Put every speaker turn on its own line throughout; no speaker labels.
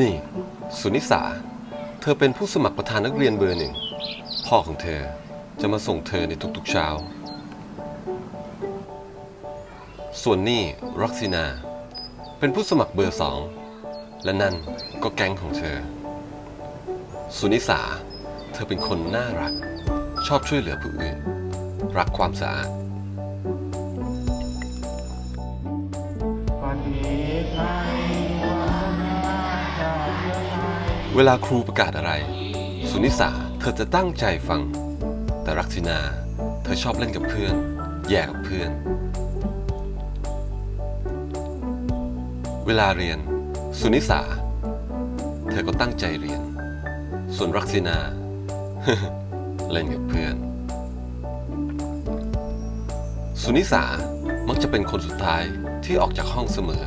นี่ สุนิสา เธอเป็นผู้สมัครประธานนักเรียนเบอร์หนึ่ง พ่อของเธอจะมาส่งเธอในทุกๆเช้า ส่วนนี่รักซินา เป็นผู้สมัครเบอร์สอง และนั่นก็แก๊งของเธอ สุนิสา เธอเป็นคนน่ารัก ชอบช่วยเหลือผู้อื่น รักความสะอาด เวลาครูประกาศอะไร สุนิสาเธอจะตั้งใจฟัง แต่รักษินา เธอชอบเล่นกับเพื่อน แย่กับเพื่อน เวลาเรียน สุนิสา เธอก็ตั้งใจเรียน ส่วนรักษินา เล่นกับเพื่อน สุนิสามักจะเป็นคนสุดท้ายที่ออกจากห้องเสมอ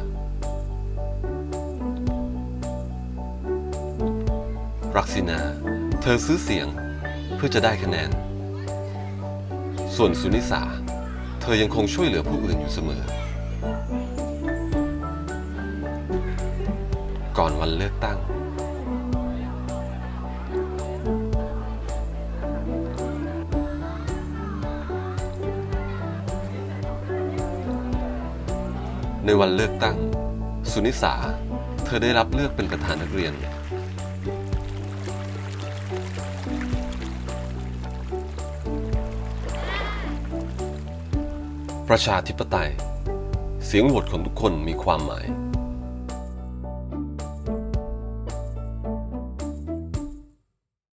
รักษินา เธอซื้อเสียงเพื่อจะได้คะแนน ส่วนสุนิสา เธอยังคงช่วยเหลือผู้อื่นอยู่เสมอ ก่อนวันเลือกตั้ง ในวันเลือกตั้ง สุนิสา เธอได้รับเลือกเป็นประธานนักเรียน ประชาธิปไตย เสียงโหวตของทุกคนมีความหมาย